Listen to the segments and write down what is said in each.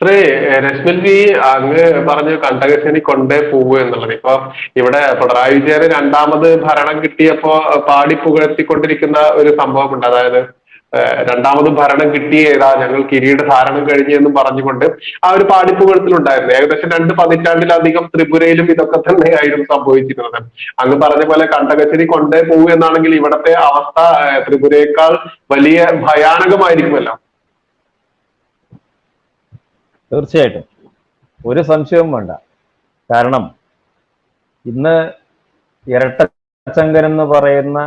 Shri Rashmil G അങ്ങ് പറഞ്ഞു കണ്ടകശനി കൊണ്ടേ പോവൂ എന്നുള്ളത്. ഇപ്പൊ ഇവിടെ പിണറായി വിജയന് രണ്ടാമത് ഭരണം കിട്ടിയപ്പോ പാടി പുകഴ്ത്തിക്കൊണ്ടിരിക്കുന്ന ഒരു സംഭവമുണ്ട്. അതായത് രണ്ടാമത് ഭരണം കിട്ടിയേതാ ഞങ്ങൾ കിരീട ധാരണം കഴിഞ്ഞു എന്നും പറഞ്ഞുകൊണ്ട് ആ ഒരു പാടിപ്പുകഴത്തിലുണ്ടായിരുന്നു ഏകദേശം രണ്ട് പതിറ്റാണ്ടിലധികം ത്രിപുരയിലും ഇതൊക്കെ തന്നെയായിരുന്നു സംഭവിച്ചിരുന്നത്. അങ്ങ് പറഞ്ഞ പോലെ കണ്ടകശ്ശേരി കൊണ്ടേ പോവൂ എന്നാണെങ്കിൽ ഇവിടത്തെ അവസ്ഥ ത്രിപുരയേക്കാൾ വലിയ ഭയാനകമായിരിക്കുമല്ലോ. തീർച്ചയായിട്ടും. ഒരു സംശയവും വേണ്ട. കാരണം ഇന്ന് ഇരട്ടച്ചങ്കൻ എന്ന് പറയുന്ന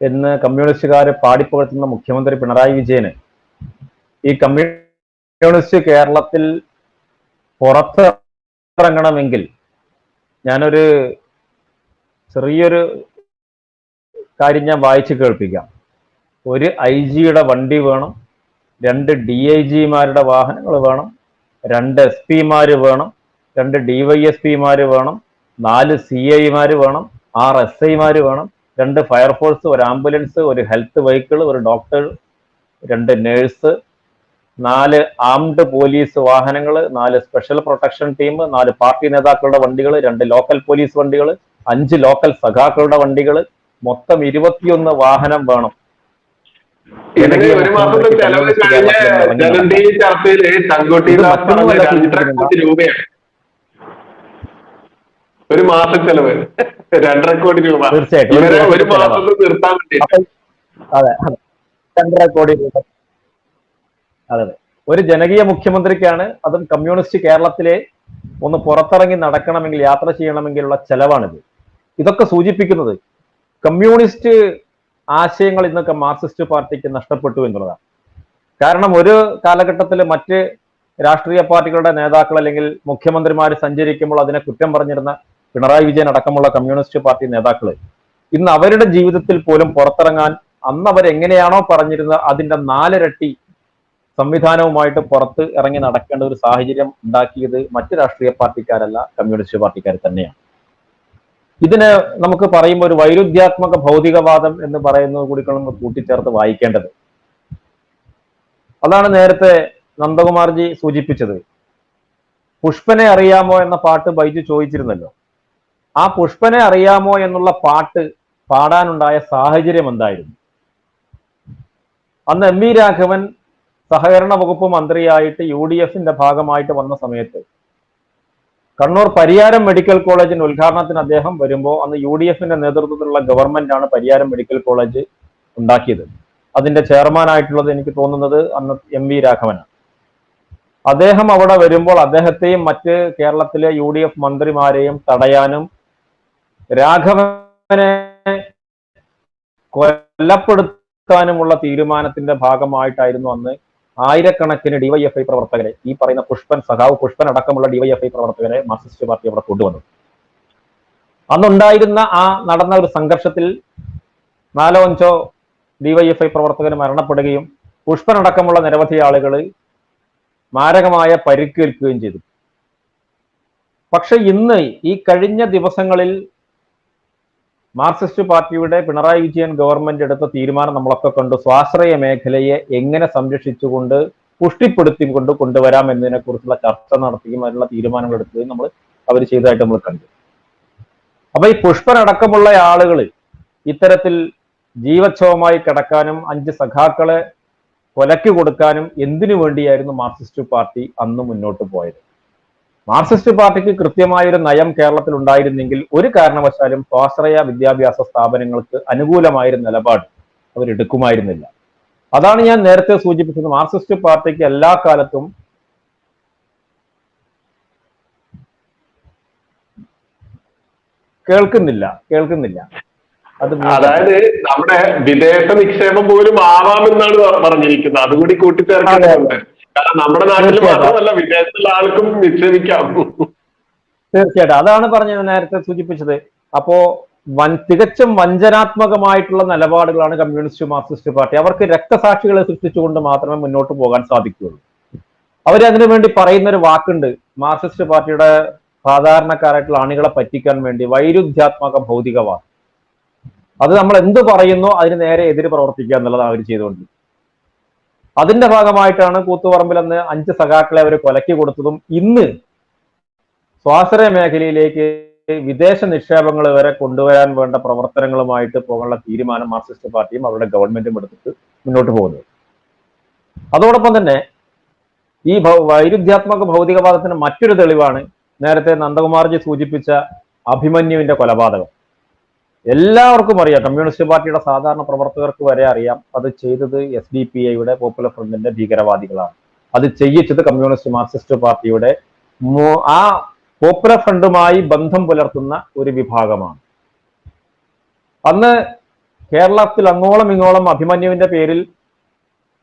എന്ന് കമ്മ്യൂണിസ്റ്റുകാരെ പാടിപ്പുകഴ്ത്തുന്ന മുഖ്യമന്ത്രി പിണറായി വിജയന് ഈ കമ്മ്യൂണിസ്റ്റ് കേരളത്തിൽ പുറത്തിറങ്ങണമെങ്കിൽ ഞാനൊരു ചെറിയൊരു കാര്യം ഞാൻ വായിച്ചു കേൾപ്പിക്കാം. ഒരു ഐ ജിയുടെ വണ്ടി വേണം രണ്ട് ഡി ഐ ജിമാരുടെ വാഹനങ്ങൾ വേണം രണ്ട് എസ് പിമാര് വേണം രണ്ട് ഡിവൈഎസ് പിമാര് വേണം നാല് സി ഐമാര് വേണം ആറ് എസ് ഐമാര് വേണം രണ്ട് ഫയർഫോഴ്സ് ഒരു ആംബുലൻസ് ഒരു ഹെൽത്ത് വെഹിക്കിൾ ഒരു ഡോക്ടർ രണ്ട് നേഴ്സ് നാല് ആംഡ് പോലീസ് വാഹനങ്ങൾ നാല് സ്പെഷ്യൽ പ്രൊട്ടക്ഷൻ ടീം നാല് പാർട്ടി നേതാക്കളുടെ വണ്ടികൾ രണ്ട് ലോക്കൽ പോലീസ് വണ്ടികൾ അഞ്ച് ലോക്കൽ സഖാക്കളുടെ വണ്ടികൾ മൊത്തം ഇരുപത്തിയൊന്ന് വാഹനം വേണം. ഒരു മാസത്തെ ചെലവ് കഴിഞ്ഞ ജലന്ധി ചർച്ചയിൽ ചങ്കുട്ടി ഇത് ദാസ് പറഞ്ഞ രണ്ടര കോടി രൂപയാണ്. ഒരു മാസ ചെലവ്. രണ്ടര കോടി രൂപ. ഇവരെ ഒരു മാസത്തിൽ നിർത്താൻ വേണ്ടി. അതെ. രണ്ടര കോടി രൂപ. അതെ അതെ. ഒരു ജനകീയ മുഖ്യമന്ത്രിക്കാണ് അതും കമ്മ്യൂണിസ്റ്റ് കേരളത്തിലെ ഒന്ന് പുറത്തിറങ്ങി നടക്കണമെങ്കിൽ യാത്ര ചെയ്യണമെങ്കിലുള്ള ചെലവാണിത്. ഇതൊക്കെ സൂചിപ്പിക്കുന്നത് കമ്മ്യൂണിസ്റ്റ് ആശയങ്ങൾ ഇന്നൊക്കെ മാർക്സിസ്റ്റ് പാർട്ടിക്ക് നഷ്ടപ്പെട്ടു എന്നുള്ളതാണ്. കാരണം ഒരു കാലഘട്ടത്തിൽ മറ്റ് രാഷ്ട്രീയ പാർട്ടികളുടെ നേതാക്കൾ അല്ലെങ്കിൽ മുഖ്യമന്ത്രിമാർ സഞ്ചരിക്കുമ്പോൾ അതിനെ കുറ്റം പറഞ്ഞിരുന്ന പിണറായി വിജയൻ അടക്കമുള്ള കമ്മ്യൂണിസ്റ്റ് പാർട്ടി നേതാക്കൾ ഇന്ന് അവരുടെ ജീവിതത്തിൽ പോലും പുറത്തിറങ്ങാൻ അന്ന് അവർ എങ്ങനെയാണോ പറഞ്ഞിരുന്നത് അതിന്റെ നാലിരട്ടി സംവിധാനവുമായിട്ട് പുറത്ത് ഇറങ്ങി നടക്കേണ്ട ഒരു സാഹചര്യം ഉണ്ടാക്കിയത് മറ്റ് രാഷ്ട്രീയ പാർട്ടിക്കാരല്ല കമ്മ്യൂണിസ്റ്റ് പാർട്ടിക്കാർ തന്നെയാണ്. ഇതിന് നമുക്ക് പറയുമ്പോൾ ഒരു വൈരുദ്ധ്യാത്മക ഭൗതികവാദം എന്ന് പറയുന്നത് കൂടി നമ്മൾ കൂട്ടിച്ചേർത്ത് വായിക്കേണ്ടത്. അതാണ് നേരത്തെ നന്ദകുമാർജി സൂചിപ്പിച്ചത്. പുഷ്പനെ അറിയാമോ എന്ന പാട്ട് ബൈജു ചോദിച്ചിരുന്നല്ലോ. ആ പുഷ്പനെ അറിയാമോ എന്നുള്ള പാട്ട് പാടാനുണ്ടായ സാഹചര്യം എന്തായിരുന്നു? അന്ന് എം വി രാഘവൻ സഹകരണ വകുപ്പ് മന്ത്രിയായിട്ട് യു ഡി എഫിന്റെ ഭാഗമായിട്ട് വന്ന സമയത്ത് കണ്ണൂർ പരിയാരം മെഡിക്കൽ കോളേജിന്റെ ഉദ്ഘാടനത്തിന് അദ്ദേഹം വരുമ്പോൾ അന്ന് യു ഡി എഫിന്റെ നേതൃത്വത്തിലുള്ള ഗവൺമെന്റ് ആണ് പരിയാരം മെഡിക്കൽ കോളേജ് ഉണ്ടാക്കിയത്. അതിന്റെ ചെയർമാനായിട്ടുള്ളത് എനിക്ക് തോന്നുന്നത് അന്ന് എം വി രാഘവനാണ്. അദ്ദേഹം അവിടെ വരുമ്പോൾ അദ്ദേഹത്തെയും മറ്റ് കേരളത്തിലെ യു ഡി എഫ് മന്ത്രിമാരെയും തടയാനും രാഘവനെ കൊല്ലപ്പെടുത്താനുമുള്ള തീരുമാനത്തിന്റെ ഭാഗമായിട്ടായിരുന്നു അന്ന് ആയിരക്കണക്കിന് ഡിവൈഎഫ്ഐ പ്രവർത്തകരെ ഈ പറയുന്ന പുഷ്പൻ സഖാവ് പുഷ്പൻ അടക്കമുള്ള ഡിവൈഎഫ്ഐ പ്രവർത്തകരെ മാർക്സിസ്റ്റ് പാർട്ടി അവിടെ കൊണ്ടുവന്നു. അന്നുണ്ടായിരുന്ന ആ നടന്ന ഒരു സംഘർഷത്തിൽ നാലോ അഞ്ചോ ഡിവൈഎഫ്ഐ പ്രവർത്തകർ മരണപ്പെടുകയും പുഷ്പൻ അടക്കമുള്ള നിരവധി ആളുകൾ മാരകമായ പരിക്കേൽക്കുകയും ചെയ്തു. പക്ഷെ ഇന്ന് ഈ കഴിഞ്ഞ ദിവസങ്ങളിൽ മാർക്സിസ്റ്റ് പാർട്ടിയുടെ പിണറായി വിജയൻ ഗവൺമെന്റ് എടുത്ത തീരുമാനം നമ്മളൊക്കെ കണ്ടു. സ്വാശ്രയ മേഖലയെ എങ്ങനെ സംരക്ഷിച്ചുകൊണ്ട് പുഷ്ടിപ്പെടുത്തിക്കൊണ്ട് കൊണ്ടുവരാം എന്നതിനെ കുറിച്ചുള്ള ചർച്ച നടത്തുകയും അതിനുള്ള തീരുമാനങ്ങൾ എടുക്കുകയും നമ്മൾ അവർ ചെയ്തതായിട്ട് നമ്മൾ കണ്ടു. അപ്പൊ ഈ പുഷ്പനടക്കമുള്ള ആളുകൾ ഇത്തരത്തിൽ ജീവച്ഛവമായി കിടക്കാനും അഞ്ച് സഖാക്കളെ കൊലക്ക് കൊടുക്കാനും എന്തിനു വേണ്ടിയായിരുന്നു മാർക്സിസ്റ്റ് പാർട്ടി അന്ന് മുന്നോട്ട് പോയത്? മാർക്സിസ്റ്റ് പാർട്ടിക്ക് കൃത്യമായ ഒരു നയം കേരളത്തിൽ ഉണ്ടായിരുന്നെങ്കിൽ ഒരു കാരണവശാലും സ്വാശ്രയ വിദ്യാഭ്യാസ സ്ഥാപനങ്ങൾക്ക് അനുകൂലമായൊരു നിലപാട് അവരെടുക്കുമായിരുന്നില്ല അതാണ് ഞാൻ നേരത്തെ സൂചിപ്പിച്ചത്. മാർക്സിസ്റ്റ് പാർട്ടിക്ക് എല്ലാ കാലത്തും കേൾക്കുന്നില്ല കേൾക്കുന്നില്ല. അത് അതായത് നമ്മുടെ വിദേശ നിക്ഷേപം പോലും ആവാമെന്നാണ് പറഞ്ഞിരിക്കുന്നത്. അതുകൂടി കൂട്ടിച്ചേർക്കേണ്ടതുണ്ട്. കാരണം നമ്മുടെ നാട്ടിൽ മാത്രമല്ല വിദേശത്തുള്ള ആൾക്കും നിക്ഷേപിക്കാം. തീർച്ചയായിട്ടും. അതാണ് പറഞ്ഞത് നേരത്തെ സൂചിപ്പിച്ചത്. അപ്പോ വൻ തികച്ചും വഞ്ചനാത്മകമായിട്ടുള്ള നിലപാടുകളാണ് കമ്മ്യൂണിസ്റ്റ് മാർക്സിസ്റ്റ് പാർട്ടി. അവർക്ക് രക്തസാക്ഷികളെ സൃഷ്ടിച്ചുകൊണ്ട് മാത്രമേ മുന്നോട്ട് പോകാൻ സാധിക്കുകയുള്ളൂ. അവർ അതിനു വേണ്ടി പറയുന്ന ഒരു വാക്കുണ്ട്. മാർക്സിസ്റ്റ് പാർട്ടിയുടെ സാധാരണക്കാരായിട്ടുള്ള ആണികളെ പറ്റിക്കാൻ വേണ്ടി വൈരുദ്ധ്യാത്മക ഭൗതികവാദം. അത് നമ്മൾ എന്ത് പറയുന്നോ അതിന് നേരെ എതിര് പ്രവർത്തിക്കുക എന്നുള്ളതാണ് അവർ ചെയ്തുകൊണ്ടിരിക്കുന്നത്. അതിന്റെ ഭാഗമായിട്ടാണ് കൂത്തുപറമ്പിൽ അന്ന് അഞ്ച് സഖാക്കളെ അവർ കൊലക്കി കൊടുത്തതും ഇന്ന് സ്വാശ്രയ മേഖലയിലേക്ക് വിദേശ നിക്ഷേപങ്ങൾ വരെ കൊണ്ടുവരാൻ വേണ്ട പ്രവർത്തനങ്ങളുമായിട്ട് പോകാനുള്ള തീരുമാനം മാർക്സിസ്റ്റ് പാർട്ടിയും അവരുടെ ഗവൺമെന്റും എടുത്തിട്ട് മുന്നോട്ട് പോകുന്നത്. അതോടൊപ്പം തന്നെ ഈ വൈരുദ്ധ്യാത്മക ഭൗതികവാദത്തിന് മറ്റൊരു തെളിവാണ് നേരത്തെ നന്ദകുമാർജി സൂചിപ്പിച്ച അഭിമന്യുവിന്റെ കൊലപാതകം. എല്ലാവർക്കും അറിയാം. കമ്മ്യൂണിസ്റ്റ് പാർട്ടിയുടെ സാധാരണ പ്രവർത്തകർക്ക് വരെ അറിയാം. അത് ചെയ്തത് എസ് ഡി പി ഐയുടെ പോപ്പുലർ ഫ്രണ്ടിന്റെ ഭീകരവാദികളാണ്. അത് ചെയ്യിച്ചത് കമ്മ്യൂണിസ്റ്റ് മാർക്സിസ്റ്റ് പാർട്ടിയുടെ ആ പോപ്പുലർ ഫ്രണ്ടുമായി ബന്ധം പുലർത്തുന്ന ഒരു വിഭാഗമാണ്. അന്ന് കേരളത്തിൽ അങ്ങോളം ഇങ്ങോളം അഭിമന്യുവിന്റെ പേരിൽ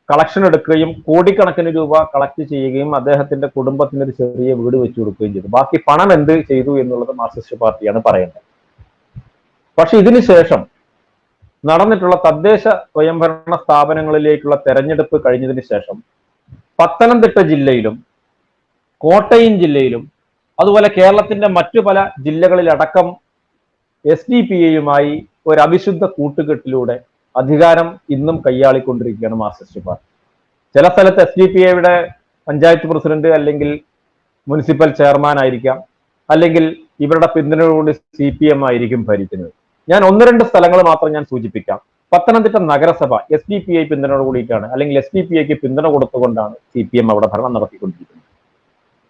കളക്ഷൻ എടുക്കുകയും കോടിക്കണക്കിന് രൂപ കളക്ട് ചെയ്യുകയും അദ്ദേഹത്തിന്റെ കുടുംബത്തിന് ഒരു ചെറിയ വീട് വെച്ചു കൊടുക്കുകയും ചെയ്തു. ബാക്കി പണം എന്ത് ചെയ്തു എന്നുള്ളത് മാർക്സിസ്റ്റ് പാർട്ടിയാണ് പറയേണ്ടത്. പക്ഷെ ഇതിനു ശേഷം നടന്നിട്ടുള്ള തദ്ദേശ സ്വയംഭരണ സ്ഥാപനങ്ങളിലേക്കുള്ള തെരഞ്ഞെടുപ്പ് കഴിഞ്ഞതിന് ശേഷം പത്തനംതിട്ട ജില്ലയിലും കോട്ടയം ജില്ലയിലും അതുപോലെ കേരളത്തിന്റെ മറ്റു പല ജില്ലകളിലടക്കം എസ് ഡി പി എയുമായി ഒരു അവിശുദ്ധ കൂട്ടുകെട്ടിലൂടെ അധികാരം ഇന്നും കൈയാളിക്കൊണ്ടിരിക്കുകയാണ് മാർക്സിസ്റ്റ് പാർട്ടി. ചില സ്ഥലത്ത് എസ് ഡി പി എയുടെ പഞ്ചായത്ത് പ്രസിഡന്റ് അല്ലെങ്കിൽ മുനിസിപ്പൽ ചെയർമാൻ ആയിരിക്കാം അല്ലെങ്കിൽ ഇവരുടെ പിന്തുണയോട് സി പി എം ആയിരിക്കും ഭരിക്കുന്നത്. ഞാൻ ഒന്ന് രണ്ട് സ്ഥലങ്ങൾ മാത്രം ഞാൻ സൂചിപ്പിക്കാം. പത്തനംതിട്ട നഗരസഭ എസ് ഡി പി ഐ പിന്തുണയോട് കൂടിയിട്ടാണ് അല്ലെങ്കിൽ എസ് ഡി പി ഐക്ക് പിന്തുണ കൊടുത്തുകൊണ്ടാണ് സി പി എം അവിടെ ഭരണം നടത്തിക്കൊണ്ടിരിക്കുന്നത്.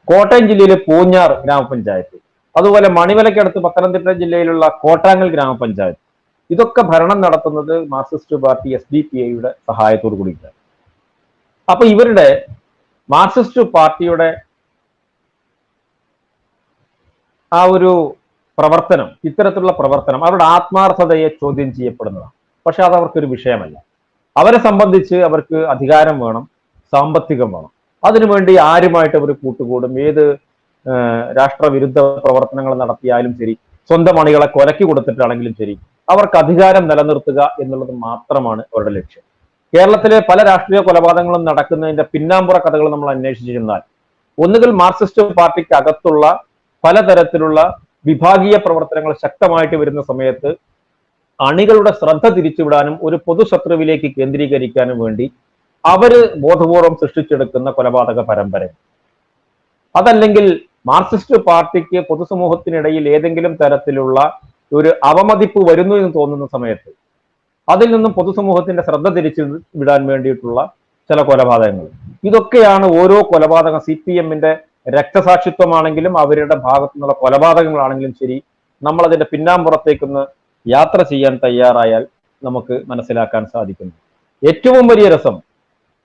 കോട്ടയം ജില്ലയിലെ പൂഞ്ഞാർ ഗ്രാമപഞ്ചായത്ത് അതുപോലെ മണിമലയ്ക്കടുത്ത് പത്തനംതിട്ട ജില്ലയിലുള്ള കോട്ടാങ്ങൽ ഗ്രാമപഞ്ചായത്ത്. ഇതൊക്കെ ഭരണം നടത്തുന്നത് Marxist party S D P ഐയുടെ സഹായത്തോടു കൂടിയിട്ടാണ്. അപ്പൊ ഇവരുടെ മാർക്സിസ്റ്റ് പാർട്ടിയുടെ ആ ഒരു പ്രവർത്തനം ഇത്തരത്തിലുള്ള പ്രവർത്തനം അവരുടെ ആത്മാർത്ഥതയെ ചോദ്യം ചെയ്യപ്പെടുന്നതാണ്. പക്ഷെ അത് അവർക്കൊരു വിഷയമല്ല. അവരെ സംബന്ധിച്ച് അവർക്ക് അധികാരം വേണം സാമ്പത്തികം വേണം. അതിനുവേണ്ടി ആരുമായിട്ട് അവർ കൂട്ടുകൂടും. ഏത് രാഷ്ട്രവിരുദ്ധ പ്രവർത്തനങ്ങൾ നടത്തിയാലും ശരി സ്വന്തം അണികളെ കൊലക്കി കൊടുത്തിട്ടാണെങ്കിലും ശരി അവർക്ക് അധികാരം നിലനിർത്തുക എന്നുള്ളത് മാത്രമാണ് അവരുടെ ലക്ഷ്യം. കേരളത്തിലെ പല രാഷ്ട്രീയ കൊലപാതകങ്ങളും നടക്കുന്നതിന്റെ പിന്നാമ്പുറ കഥകൾ നമ്മൾ അന്വേഷിച്ചിരുന്നാൽ ഒന്നുകിൽ മാർക്സിസ്റ്റ് പാർട്ടിക്ക് അകത്തുള്ള പലതരത്തിലുള്ള വിഭാഗീയ പ്രവർത്തനങ്ങൾ ശക്തമായിട്ട് വരുന്ന സമയത്ത് അണികളുടെ ശ്രദ്ധ തിരിച്ചുവിടാനും ഒരു പൊതുശത്രുവിലേക്ക് കേന്ദ്രീകരിക്കാനും വേണ്ടി അവർ ബോധപൂർവം സൃഷ്ടിച്ചെടുക്കുന്ന കൊലപാതക പരമ്പര. അതല്ലെങ്കിൽ മാർക്സിസ്റ്റ് പാർട്ടിക്ക് പൊതുസമൂഹത്തിനിടയിൽ ഏതെങ്കിലും തരത്തിലുള്ള ഒരു അവമതിപ്പ് വരുന്നു എന്ന് തോന്നുന്ന സമയത്ത് അതിൽ നിന്നും പൊതുസമൂഹത്തിന്റെ ശ്രദ്ധ തിരിച്ചു വിടാൻ വേണ്ടിയിട്ടുള്ള ചില കൊലപാതകങ്ങൾ. ഇതൊക്കെയാണ് ഓരോ കൊലപാതകം സി പി എമ്മിന്റെ രക്തസാക്ഷിത്വമാണെങ്കിലും അവരുടെ ഭാഗത്തു നിന്നുള്ള കൊലപാതകങ്ങളാണെങ്കിലും ശരി നമ്മൾ അതിന്റെ പിന്നാമ്പുറത്തേക്കൊന്ന് യാത്ര ചെയ്യാൻ തയ്യാറായാൽ നമുക്ക് മനസ്സിലാക്കാൻ സാധിക്കുന്നു. ഏറ്റവും വലിയ രസം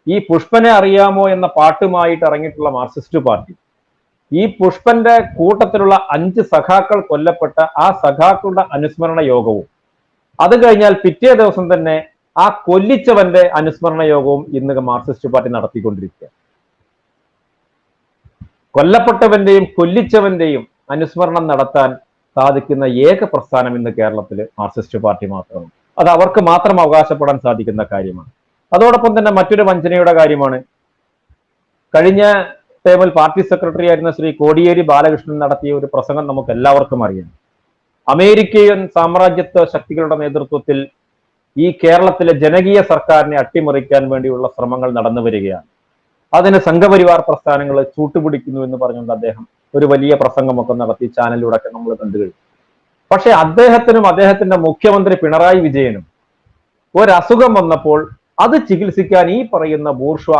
ഈ പുഷ്പനെ അറിയാമോ എന്ന പാട്ടുമായിട്ട് ഇറങ്ങിയിട്ടുള്ള മാർക്സിസ്റ്റ് പാർട്ടി. ഈ പുഷ്പന്റെ കൂട്ടത്തിലുള്ള അഞ്ച് സഖാക്കൾ കൊല്ലപ്പെട്ട ആ സഖാക്കളുടെ അനുസ്മരണ യോഗവും അത് കഴിഞ്ഞാൽ പിറ്റേ ദിവസം തന്നെ ആ കൊല്ലിച്ചവന്റെ അനുസ്മരണ യോഗവും ഇന്ന് മാർക്സിസ്റ്റ് പാർട്ടി നടത്തിക്കൊണ്ടിരിക്കുക കൊല്ലപ്പെട്ടവന്റെയും കൊല്ലിച്ചവന്റെയും അനുസ്മരണം നടത്താൻ സാധിക്കുന്ന ഏക പ്രസ്ഥാനം ഇന്ന് കേരളത്തിൽ മാർക്സിസ്റ്റ് പാർട്ടി മാത്രമാണ്. അത് അവർക്ക് മാത്രം അവകാശപ്പെടാൻ സാധിക്കുന്ന കാര്യമാണ്. അതോടൊപ്പം തന്നെ മറ്റൊരു വഞ്ചനയുടെ കാര്യമാണ്. കഴിഞ്ഞ ടേമിൽ പാർട്ടി സെക്രട്ടറി ആയിരുന്ന ശ്രീ കോടിയേരി ബാലകൃഷ്ണൻ നടത്തിയ ഒരു പ്രസംഗം നമുക്ക് എല്ലാവർക്കും അറിയാം. അമേരിക്കൻ സാമ്രാജ്യത്വ ശക്തികളുടെ നേതൃത്വത്തിൽ ഈ കേരളത്തിലെ ജനകീയ സർക്കാരിനെ അട്ടിമറിക്കാൻ വേണ്ടിയുള്ള ശ്രമങ്ങൾ നടന്നു വരികയാണ്. അതിന് സംഘപരിവാർ പ്രസ്ഥാനങ്ങൾ ചൂട്ടുപിടിക്കുന്നു എന്ന് പറഞ്ഞുകൊണ്ട് അദ്ദേഹം ഒരു വലിയ പ്രസംഗമൊക്കെ നടത്തി ചാനലിലൂടെ ഒക്കെ നമ്മൾ കണ്ടു കഴിഞ്ഞു. പക്ഷെ അദ്ദേഹത്തിനും അദ്ദേഹത്തിന്റെ മുഖ്യമന്ത്രി പിണറായി വിജയനും ഒരസുഖം വന്നപ്പോൾ അത് ചികിത്സിക്കാൻ ഈ പറയുന്ന ബൂർഷ്വ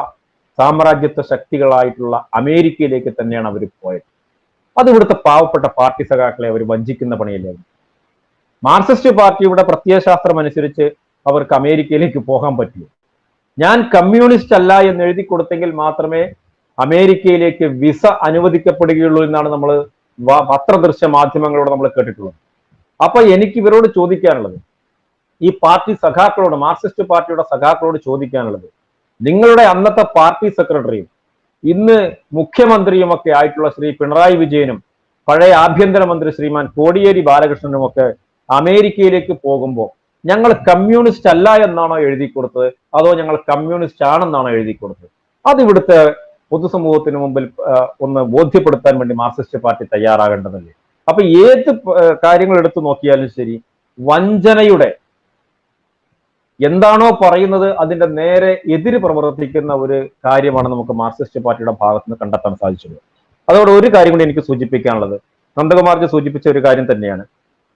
സാമ്രാജ്യത്വ ശക്തികളായിട്ടുള്ള അമേരിക്കയിലേക്ക് തന്നെയാണ് അവർ പോയത്. അത് ഇവിടുത്തെ പാവപ്പെട്ട പാർട്ടി സഖാക്കളെ അവർ വഞ്ചിക്കുന്ന പണിയല്ലായിരുന്നു മാർക്സിസ്റ്റ് പാർട്ടിയുടെ പ്രത്യയശാസ്ത്രം അനുസരിച്ച് അവർക്ക് അമേരിക്കയിലേക്ക് പോകാൻ പറ്റൂ ഞാൻ കമ്മ്യൂണിസ്റ്റ് അല്ല എന്ന് എഴുതി കൊടുത്തെങ്കിൽ മാത്രമേ അമേരിക്കയിലേക്ക് വിസ അനുവദിക്കപ്പെടുകയുള്ളൂ എന്നാണ് നമ്മൾ പത്രദൃശ്യ മാധ്യമങ്ങളോട് നമ്മൾ കേട്ടിട്ടുള്ളത്. അപ്പൊ എനിക്ക് ഇവരോട് ചോദിക്കാനുള്ളത് ഈ പാർട്ടി സഖാക്കളോട് മാർക്സിസ്റ്റ് പാർട്ടിയുടെ സഖാക്കളോട് ചോദിക്കാനുള്ളത് നിങ്ങളുടെ അന്നത്തെ പാർട്ടി സെക്രട്ടറിയും ഇന്ന് മുഖ്യമന്ത്രിയുമൊക്കെ ആയിട്ടുള്ള ശ്രീ പിണറായി വിജയനും പഴയ ആഭ്യന്തരമന്ത്രി ശ്രീമാൻ കോടിയേരി ബാലകൃഷ്ണനും ഒക്കെ അമേരിക്കയിലേക്ക് പോകുമ്പോൾ ഞങ്ങൾ കമ്മ്യൂണിസ്റ്റ് അല്ല എന്നാണോ എഴുതി കൊടുത്തത്? അതോ ഞങ്ങൾ കമ്മ്യൂണിസ്റ്റ് ആണെന്നാണോ എഴുതി കൊടുത്തത്? അത് ഇവിടുത്തെ പൊതുസമൂഹത്തിന് മുമ്പിൽ ഒന്ന് ബോധ്യപ്പെടുത്താൻ വേണ്ടി മാർക്സിസ്റ്റ് പാർട്ടി തയ്യാറാകേണ്ടതല്ലേ? അപ്പൊ ഏത് കാര്യങ്ങൾ എടുത്തു നോക്കിയാലും ശരി വഞ്ചനയുടെ എന്താണോ പറയുന്നത് അതിന്റെ നേരെ എതിര് പ്രവർത്തിക്കുന്ന ഒരു കാര്യമാണ് നമുക്ക് മാർക്സിസ്റ്റ് പാർട്ടിയുടെ ഭാഗത്ത് നിന്ന് കണ്ടെത്താൻ സാധിച്ചത്. അതോടെ ഒരു കാര്യം കൂടി എനിക്ക് സൂചിപ്പിക്കാനുള്ളത്. നന്ദകുമാർജി സൂചിപ്പിച്ച ഒരു കാര്യം തന്നെയാണ്.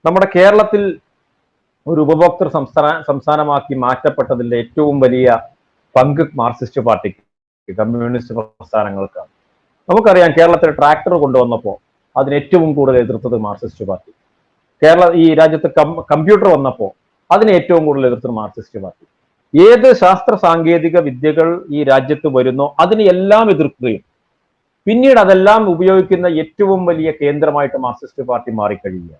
നമ്മുടെ കേരളത്തിൽ ഒരു ഉപഭോക്തൃ സംസ്ഥാന സംസ്ഥാനമാക്കി മാറ്റപ്പെട്ടതിന്റെ ഏറ്റവും വലിയ പങ്ക് മാർക്സിസ്റ്റ് പാർട്ടിക്ക് കമ്മ്യൂണിസ്റ്റ് പ്രസ്ഥാനങ്ങൾക്കാണ്. നമുക്കറിയാം കേരളത്തിൽ ട്രാക്ടർ കൊണ്ടുവന്നപ്പോൾ അതിന് ഏറ്റവും കൂടുതൽ എതിർത്തത് മാർക്സിസ്റ്റ് പാർട്ടി. കേരള ഈ രാജ്യത്ത് കമ്പ്യൂട്ടർ വന്നപ്പോൾ അതിന് ഏറ്റവും കൂടുതൽ എതിർത്തത് മാർക്സിസ്റ്റ് പാർട്ടി. ഏത് ശാസ്ത്ര സാങ്കേതിക വിദ്യകൾ ഈ രാജ്യത്ത് വരുന്നോ അതിനെ എല്ലാം എതിർക്കുകയും പിന്നീട് അതെല്ലാം ഉപയോഗിക്കുന്ന ഏറ്റവും വലിയ കേന്ദ്രമായിട്ട് മാർക്സിസ്റ്റ് പാർട്ടി മാറിക്കഴിയുക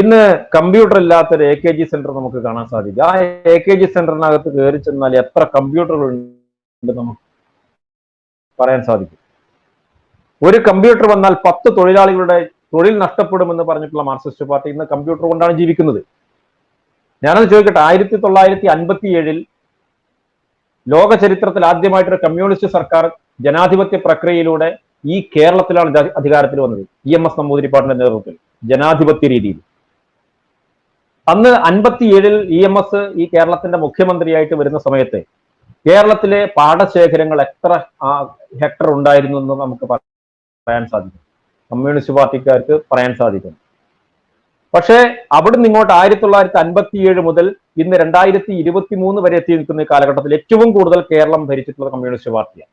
ഇന്ന് കമ്പ്യൂട്ടർ ഇല്ലാത്തൊരു എ കെ ജി സെന്റർ നമുക്ക് കാണാൻ സാധിക്കും. ആ എ കെ ജി സെന്ററിനകത്ത് കയറി ചെന്നാൽ എത്ര കമ്പ്യൂട്ടറുകൾ ഉണ്ട് നമുക്ക് പറയാൻ സാധിക്കും. ഒരു കമ്പ്യൂട്ടർ വന്നാൽ പത്ത് തൊഴിലാളികളുടെ തൊഴിൽ നഷ്ടപ്പെടുമെന്ന് പറഞ്ഞിട്ടുള്ള മാർക്സിസ്റ്റ് പാർട്ടി ഇന്ന് കമ്പ്യൂട്ടർ കൊണ്ടാണ് ജീവിക്കുന്നത്. ഞാനത് ചോദിക്കട്ടെ ആയിരത്തി തൊള്ളായിരത്തി അൻപത്തി ഏഴിൽ ലോക ചരിത്രത്തിൽ ആദ്യമായിട്ടൊരു കമ്മ്യൂണിസ്റ്റ് സർക്കാർ ജനാധിപത്യ പ്രക്രിയയിലൂടെ ഈ കേരളത്തിലാണ് അധികാരത്തിൽ വന്നത്. ഇ എം എസ് നമ്പൂതിരിപ്പാടിന്റെ നേതൃത്വത്തിൽ ജനാധിപത്യ രീതിയിൽ. അന്ന് അൻപത്തിയേഴിൽ ഇ എം എസ് ഈ കേരളത്തിന്റെ മുഖ്യമന്ത്രിയായിട്ട് വരുന്ന സമയത്ത് കേരളത്തിലെ പാടശേഖരങ്ങൾ എത്ര ഹെക്ടർ ഉണ്ടായിരുന്നു എന്ന് നമുക്ക് പറയാൻ സാധിക്കും. കമ്മ്യൂണിസ്റ്റ് പാർട്ടിക്കാർക്ക് പറയാൻ സാധിക്കും. പക്ഷേ അവിടുന്ന് ഇങ്ങോട്ട് ആയിരത്തി തൊള്ളായിരത്തി അൻപത്തിയേഴ് മുതൽ ഇന്ന് രണ്ടായിരത്തി ഇരുപത്തി മൂന്ന് വരെ എത്തി നിൽക്കുന്ന കാലഘട്ടത്തിൽ ഏറ്റവും കൂടുതൽ കേരളം ഭരിച്ചിട്ടുള്ള കമ്മ്യൂണിസ്റ്റ് പാർട്ടിയാണ്.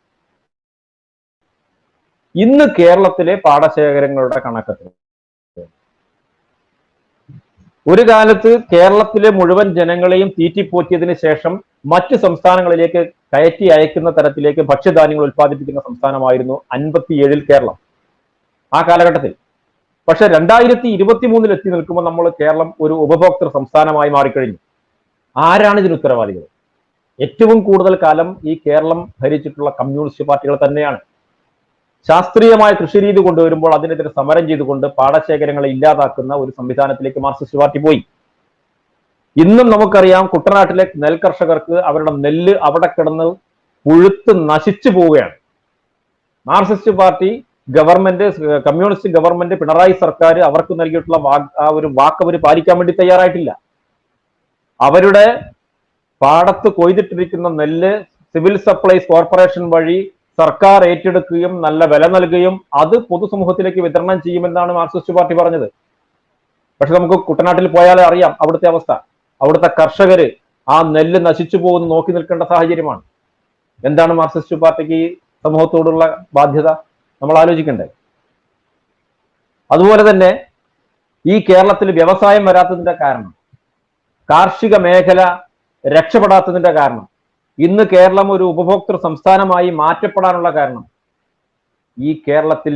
ഇന്ന് കേരളത്തിലെ പാടശേഖരങ്ങളുടെ കണക്കത്തിൽ ഒരു കാലത്ത് കേരളത്തിലെ മുഴുവൻ ജനങ്ങളെയും തീറ്റിപ്പോറ്റിയതിനു ശേഷം മറ്റ് സംസ്ഥാനങ്ങളിലേക്ക് കയറ്റി അയക്കുന്ന തരത്തിലേക്ക് ഭക്ഷ്യധാന്യങ്ങൾ ഉൽപ്പാദിപ്പിക്കുന്ന സംസ്ഥാനമായിരുന്നു അൻപത്തിയേഴിൽ കേരളം ആ കാലഘട്ടത്തിൽ. പക്ഷെ രണ്ടായിരത്തി ഇരുപത്തി മൂന്നിൽ എത്തി നിൽക്കുമ്പോൾ നമ്മൾ കേരളം ഒരു ഉപഭോക്തൃ സംസ്ഥാനമായി മാറിക്കഴിഞ്ഞു. ആരാണ് ഇതിന് ഉത്തരവാദികൾ? ഏറ്റവും കൂടുതൽ കാലം ഈ കേരളം ഭരിച്ചിട്ടുള്ള കമ്മ്യൂണിസ്റ്റ് പാർട്ടികൾ തന്നെയാണ്. ശാസ്ത്രീയമായ കൃഷി രീതി കൊണ്ടുവരുമ്പോൾ അതിനെതിരെ സമരം ചെയ്തുകൊണ്ട് പാടശേഖരങ്ങളെ ഇല്ലാതാക്കുന്ന ഒരു സംവിധാനത്തിലേക്ക് മാർക്സിസ്റ്റ് പാർട്ടി പോയി. ഇന്നും നമുക്കറിയാം കുട്ടനാട്ടിലെ നെൽകർഷകർക്ക് അവരുടെ നെല്ല് അവിടെ കിടന്ന് പുഴുത്ത് നശിച്ചു പോവുകയാണ്. Marxist party government communist government Pinarayi സർക്കാർ അവർക്ക് നൽകിയിട്ടുള്ള ആ ഒരു വാക്ക് അവർ പാലിക്കാൻ വേണ്ടി തയ്യാറായിട്ടില്ല. അവരുടെ പാടത്ത് കൊയ്തിട്ടിരിക്കുന്ന നെല്ല് സിവിൽ സപ്ലൈസ് കോർപ്പറേഷൻ വഴി സർക്കാർ ഏറ്റെടുക്കുകയും നല്ല വില നൽകുകയും അത് പൊതുസമൂഹത്തിലേക്ക് വിതരണം ചെയ്യുമെന്നാണ് മാർക്സിസ്റ്റ് പാർട്ടി പറഞ്ഞത്. പക്ഷെ നമുക്ക് കുട്ടനാട്ടിൽ പോയാലേ അറിയാം അവിടുത്തെ അവസ്ഥ. അവിടുത്തെ കർഷകര് ആ നെല്ല് നശിച്ചു പോകുന്ന നോക്കി നിൽക്കേണ്ട സാഹചര്യമാണ്. എന്താണ് മാർക്സിസ്റ്റ് പാർട്ടിക്ക് സമൂഹത്തോടുള്ള ബാധ്യത? നമ്മൾ ആലോചിക്കണ്ടേ. അതുപോലെ തന്നെ ഈ കേരളത്തിൽ വ്യവസായം വരാത്തതിന്റെ കാരണം കാർഷിക മേഖല രക്ഷപ്പെടാത്തതിന്റെ കാരണം ഇന്ന് കേരളം ഒരു ഉപഭോക്തൃ സംസ്ഥാനമായി മാറ്റപ്പെടാനുള്ള കാരണം. ഈ കേരളത്തിൽ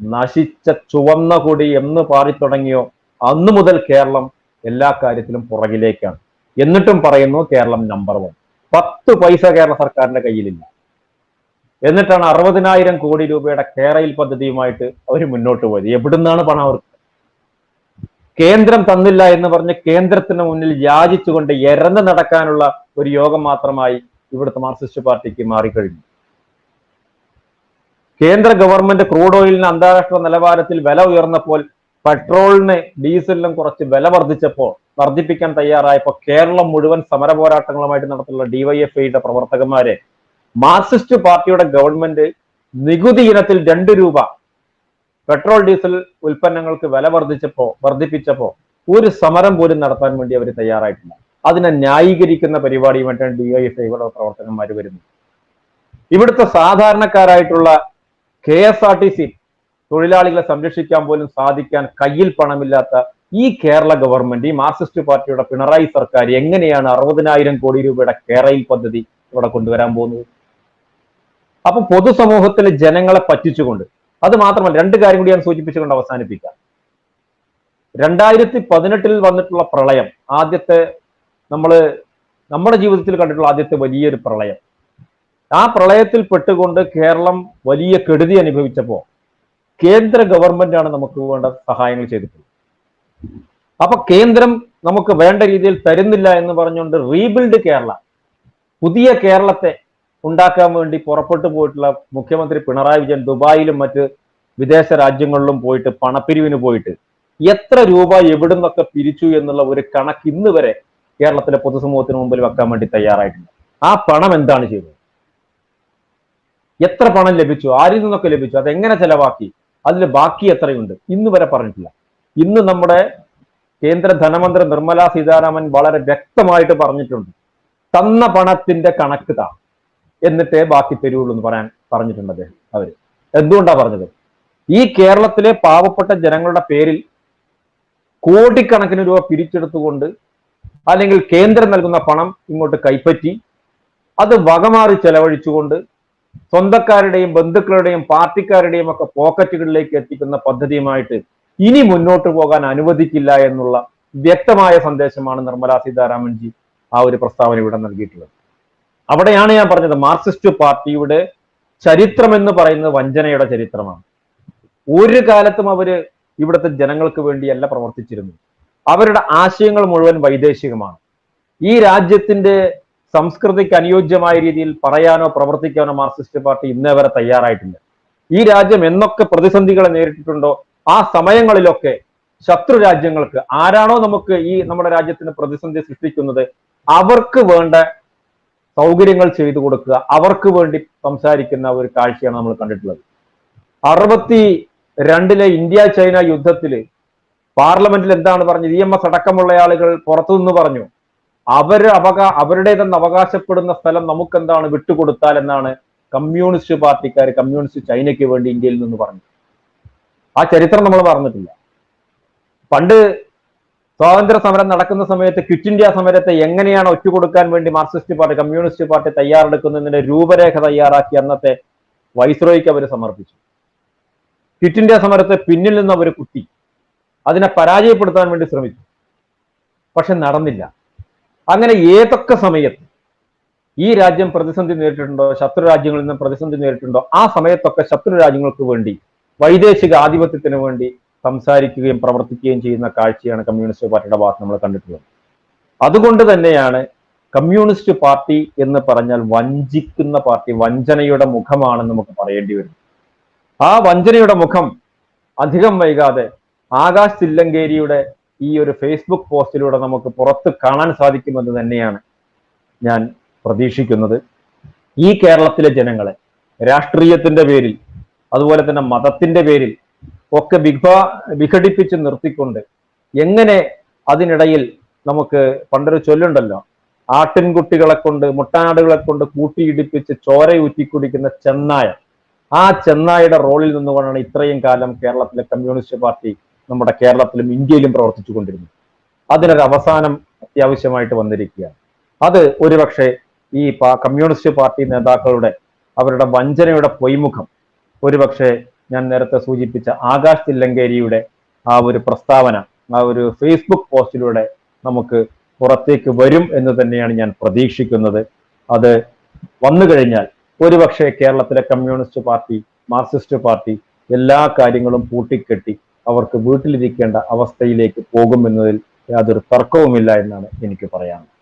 നശിച്ച ചുവന്ന കൊടി എന്ന് പാറിത്തുടങ്ങിയോ അന്നു മുതൽ കേരളം എല്ലാ കാര്യത്തിലും പുറകിലേക്കാണ്. എന്നിട്ടും പറയുന്നു കേരളം നമ്പർ വൺ പത്ത് പൈസ കേരള സർക്കാരിന്റെ കയ്യിലില്ല. എന്നിട്ടാണ് അറുപതിനായിരം കോടി രൂപയുടെ കേരയിൽ പദ്ധതിയുമായിട്ട് അവർ മുന്നോട്ട് പോയത്. എവിടുന്നാണ് പണം അവർക്ക്? കേന്ദ്രം തന്നില്ല എന്ന് പറഞ്ഞ് കേന്ദ്രത്തിന് മുന്നിൽ യാചിച്ചുകൊണ്ട് എരന്ന് നടക്കാനുള്ള ഒരു യോഗം മാത്രമായി ഇവിടുത്തെ മാർക്സിസ്റ്റ് പാർട്ടിക്ക് മാറിക്കഴിഞ്ഞു. കേന്ദ്ര ഗവൺമെന്റ് ക്രൂഡ് ഓയിലിന് അന്താരാഷ്ട്ര നിലവാരത്തിൽ വില ഉയർന്നപ്പോൾ പെട്രോളിന് ഡീസലിനും കുറച്ച് വില വർദ്ധിച്ചപ്പോൾ വർദ്ധിപ്പിക്കാൻ തയ്യാറായപ്പോൾ കേരളം മുഴുവൻ സമര പോരാട്ടങ്ങളുമായിട്ട് നടത്തുന്ന ഡിവൈഎഫ്ഐയുടെ പ്രവർത്തകന്മാരെ മാർക്സിസ്റ്റ് പാർട്ടിയുടെ ഗവൺമെന്റ് നികുതി ഇനത്തിൽ രണ്ട് രൂപ പെട്രോൾ ഡീസൽ ഉൽപ്പന്നങ്ങൾക്ക് വില വർദ്ധിച്ചപ്പോ വർദ്ധിപ്പിച്ചപ്പോ ഒരു സമരം പോലും നടത്താൻ വേണ്ടി അവർ തയ്യാറായിട്ടില്ല. അതിനെ ന്യായീകരിക്കുന്ന പരിപാടിയുമായിട്ടാണ് ഡിവൈഎഫ്ഐയുടെ പ്രവർത്തകന്മാർ വരുന്നത്. ഇവിടുത്തെ സാധാരണക്കാരായിട്ടുള്ള K S R T C തൊഴിലാളികളെ സംരക്ഷിക്കാൻ പോലും സാധിക്കാൻ കയ്യിൽ പണമില്ലാത്ത ഈ കേരള ഗവൺമെന്റ് ഈ മാർക്സിസ്റ്റ് പാർട്ടിയുടെ പിണറായി സർക്കാർ എങ്ങനെയാണ് അറുപതിനായിരം കോടി രൂപയുടെ കേരയിൽ പദ്ധതി ഇവിടെ കൊണ്ടുവരാൻ പോകുന്നത്? അപ്പൊ പൊതുസമൂഹത്തിലെ ജനങ്ങളെ പറ്റിച്ചുകൊണ്ട് അത് മാത്രമല്ല രണ്ട് കാര്യം കൂടി ഞാൻ സൂചിപ്പിച്ചുകൊണ്ട് അവസാനിപ്പിക്കാം. രണ്ടായിരത്തി പതിനെട്ടിൽ വന്നിട്ടുള്ള പ്രളയം ആദ്യത്തെ നമ്മൾ നമ്മുടെ ജീവിതത്തിൽ കണ്ടിട്ടുള്ള ആദ്യത്തെ വലിയൊരു പ്രളയം. ആ പ്രളയത്തിൽ പെട്ടുകൊണ്ട് കേരളം വലിയ കെടുതി അനുഭവിച്ചപ്പോൾ കേന്ദ്ര ഗവൺമെന്റ് ആണ് നമുക്ക് വേണ്ട സഹായങ്ങൾ ചെയ്തിട്ടുള്ളത്. അപ്പൊ കേന്ദ്രം നമുക്ക് വേണ്ട രീതിയിൽ തരുന്നില്ല എന്ന് പറഞ്ഞുകൊണ്ട് റീബിൽഡ് കേരള പുതിയ കേരളത്തെ ഉണ്ടാക്കാൻ വേണ്ടി പുറപ്പെട്ടു പോയിട്ടുള്ള മുഖ്യമന്ത്രി പിണറായി വിജയൻ ദുബായിലും മറ്റ് വിദേശ രാജ്യങ്ങളിലും പോയിട്ട് പണപ്പിരിവിന് പോയിട്ട് എത്ര രൂപ എവിടുന്നൊക്കെ പിരിച്ചു എന്നുള്ള ഒരു കണക്ക് ഇന്ന് വരെ കേരളത്തിലെ പൊതുസമൂഹത്തിന് മുമ്പിൽ വെക്കാൻ വേണ്ടി തയ്യാറായിട്ടുണ്ട്. ആ പണം എന്താണ് ചെയ്തത്? എത്ര പണം ലഭിച്ചു? ആരിൽ നിന്നൊക്കെ ലഭിച്ചു? അതെങ്ങനെ ചെലവാക്കി? അതിൽ ബാക്കി എത്രയുണ്ട്? ഇന്ന് വരെ പറഞ്ഞിട്ടില്ല. ഇന്ന് നമ്മുടെ കേന്ദ്ര ധനമന്ത്രി നിർമ്മല സീതാരാമൻ വളരെ വ്യക്തമായിട്ട് പറഞ്ഞിട്ടുണ്ട്. തന്ന പണത്തിന്റെ കണക്ക് താ. എന്നിട്ടേ ബാക്കി തരുള്ളൂ എന്ന് പറയാൻ പറഞ്ഞിട്ടുണ്ട് അദ്ദേഹം അവർ. എന്തുകൊണ്ടാ പറഞ്ഞത്? ഈ കേരളത്തിലെ പാവപ്പെട്ട ജനങ്ങളുടെ പേരിൽ കോടിക്കണക്കിന് രൂപ പിരിച്ചെടുത്തുകൊണ്ട് അല്ലെങ്കിൽ കേന്ദ്രം നൽകുന്ന പണം ഇങ്ങോട്ട് കൈപ്പറ്റി അത് വകമാറി ചെലവഴിച്ചുകൊണ്ട് സ്വന്തക്കാരുടെയും ബന്ധുക്കളുടെയും പാർട്ടിക്കാരുടെയും ഒക്കെ പോക്കറ്റുകളിലേക്ക് എത്തിക്കുന്ന പദ്ധതിയുമായിട്ട് ഇനി മുന്നോട്ട് പോകാൻ അനുവദിക്കില്ല എന്നുള്ള വ്യക്തമായ സന്ദേശമാണ് നിർമ്മല സീതാരാമൻജി ആ ഒരു പ്രസ്താവന ഇവിടെ നൽകിയിട്ടുള്ളത്. അവിടെയാണ് ഞാൻ പറഞ്ഞത് മാർക്സിസ്റ്റ് പാർട്ടിയുടെ ചരിത്രം എന്ന് പറയുന്നത് വഞ്ചനയുടെ ചരിത്രമാണ്. ഒരു കാലത്തും അവർ ഇവിടുത്തെ ജനങ്ങൾക്ക് വേണ്ടിയല്ല പ്രവർത്തിച്ചിരുന്നത്. അവരുടെ ആശയങ്ങൾ മുഴുവൻ വൈദേശികമാണ്. ഈ രാജ്യത്തിന്റെ സംസ്കൃതിക്ക് അനുയോജ്യമായ രീതിയിൽ പറയാനോ പ്രവർത്തിക്കാനോ മാർക്സിസ്റ്റ് പാർട്ടി ഇന്നേ വരെ തയ്യാറായിട്ടില്ല. ഈ രാജ്യം എന്നൊക്കെ പ്രതിസന്ധികളെ നേരിട്ടിട്ടുണ്ടോ? ആ സമയങ്ങളിലൊക്കെ ശത്രു രാജ്യങ്ങൾക്ക് ആരാണോ നമുക്ക് ഈ നമ്മുടെ രാജ്യത്തിന് പ്രതിസന്ധി സൃഷ്ടിക്കുന്നത്? അവർക്ക് വേണ്ട സൗകര്യങ്ങൾ ചെയ്തു കൊടുക്കുക. അവർക്ക് വേണ്ടി സംസാരിക്കുന്ന ഒരു കാഴ്ചയാണ് നമ്മൾ കണ്ടിട്ടുള്ളത്. അറുപത്തി രണ്ടിലെ ഇന്ത്യ ചൈന യുദ്ധത്തിൽ പാർലമെന്റിൽ എന്താണ് പറഞ്ഞത്? ഇ എം എസ് അടക്കമുള്ള ആളുകൾ പുറത്തുനിന്ന് പറഞ്ഞു അവർ അവകാ അവരുടേതെന്ന് അവകാശപ്പെടുന്ന സ്ഥലം നമുക്കെന്താണ് വിട്ടുകൊടുത്താൽ എന്നാണ് കമ്മ്യൂണിസ്റ്റ് പാർട്ടിക്കാർ കമ്മ്യൂണിസ്റ്റ് ചൈനയ്ക്ക് വേണ്ടി ഇന്ത്യയിൽ നിന്ന് പറഞ്ഞു ആ ചരിത്രം നമ്മൾ പറഞ്ഞിട്ടില്ല പണ്ട് സ്വാതന്ത്ര്യ സമരം നടക്കുന്ന സമയത്ത് ക്വിറ്റ് ഇന്ത്യ സമരത്തെ എങ്ങനെയാണ് ഒറ്റുകൊടുക്കാൻ വേണ്ടി മാർക്സിസ്റ്റ് പാർട്ടി കമ്മ്യൂണിസ്റ്റ് പാർട്ടി തയ്യാറെടുക്കുന്നതിന്റെ രൂപരേഖ തയ്യാറാക്കി അന്നത്തെ വൈസ്രോയ്ക്ക് അവർ സമർപ്പിച്ചു. ക്വിറ്റ് ഇന്ത്യ സമരത്തെ പിന്നിൽ നിന്ന് അവർ കുത്തി. അതിനെ പരാജയപ്പെടുത്താൻ വേണ്ടി ശ്രമിച്ചു. പക്ഷെ നടന്നില്ല. അങ്ങനെ ഏതൊക്കെ സമയത്ത് ഈ രാജ്യം പ്രതിസന്ധി നേരിട്ടിട്ടുണ്ടോ ശത്രു രാജ്യങ്ങളിൽ നിന്ന് പ്രതിസന്ധി നേരിട്ടുണ്ടോ ആ സമയത്തൊക്കെ ശത്രു രാജ്യങ്ങൾക്ക് വേണ്ടി വൈദേശിക ആധിപത്യത്തിന് വേണ്ടി സംസാരിക്കുകയും പ്രവർത്തിക്കുകയും ചെയ്യുന്ന കാഴ്ചയാണ് കമ്മ്യൂണിസ്റ്റ് പാർട്ടിയുടെ ഭാഗത്ത് നമ്മൾ കണ്ടിട്ടുള്ളത്. അതുകൊണ്ട് തന്നെയാണ് കമ്മ്യൂണിസ്റ്റ് പാർട്ടി എന്ന് പറഞ്ഞാൽ വഞ്ചിക്കുന്ന പാർട്ടി വഞ്ചനയുടെ മുഖമാണെന്ന് നമുക്ക് പറയേണ്ടി വരും ആ വഞ്ചനയുടെ മുഖം അധികം വൈകാതെ ആകാശ് തില്ലങ്കേരിയുടെ ഈ ഒരു ഫേസ്ബുക്ക് പോസ്റ്റിലൂടെ നമുക്ക് പുറത്ത് കാണാൻ സാധിക്കുമെന്ന് തന്നെയാണ് ഞാൻ പ്രതീക്ഷിക്കുന്നത്. ഈ കേരളത്തിലെ ജനങ്ങളെ രാഷ്ട്രീയത്തിന്റെ പേരിൽ അതുപോലെ തന്നെ മതത്തിന്റെ പേരിൽ ഒക്കെ വിഘ വിഘടിപ്പിച്ച് നിർത്തിക്കൊണ്ട് എങ്ങനെ അതിനിടയിൽ നമുക്ക് പണ്ടൊരു ചൊല്ലുണ്ടല്ലോ ആട്ടിൻകുട്ടികളെ കൊണ്ട് മുട്ടാടുകളെ കൊണ്ട് കൂട്ടിയിടിപ്പിച്ച് ചോരയൂറ്റി കുടിക്കുന്ന ചെന്നായ. ആ ചെന്നായയുടെ റോളിൽ നിന്നുകൊണ്ടാണ് ഇത്രയും കാലം കേരളത്തിലെ കമ്മ്യൂണിസ്റ്റ് പാർട്ടി നമ്മുടെ കേരളത്തിലും ഇന്ത്യയിലും പ്രവർത്തിച്ചു കൊണ്ടിരുന്നു അതിനൊരു അവസാനം അത്യാവശ്യമായിട്ട് വന്നിരിക്കുകയാണ്. അത് ഒരുപക്ഷെ ഈ കമ്മ്യൂണിസ്റ്റ് പാർട്ടി നേതാക്കളുടെ അവരുടെ വഞ്ചനയുടെ പൊയ്മുഖം ഒരുപക്ഷെ ഞാൻ നേരത്തെ സൂചിപ്പിച്ച ആകാശ് തില്ലങ്കേരിയുടെ ആ ഒരു പ്രസ്താവന ആ ഒരു ഫേസ്ബുക്ക് പോസ്റ്റിലൂടെ നമുക്ക് പുറത്തേക്ക് വരും എന്ന് തന്നെയാണ് ഞാൻ പ്രതീക്ഷിക്കുന്നത്. അത് വന്നു കഴിഞ്ഞാൽ ഒരുപക്ഷെ കേരളത്തിലെ കമ്മ്യൂണിസ്റ്റ് പാർട്ടി മാർക്സിസ്റ്റ് പാർട്ടി എല്ലാ കാര്യങ്ങളും പൂട്ടിക്കെട്ടി അവർക്ക് വീട്ടിലിരിക്കേണ്ട അവസ്ഥയിലേക്ക് പോകുമെന്നതിൽ യാതൊരു തർക്കവുമില്ല എന്നാണ് എനിക്ക് പറയാനുള്ളത്.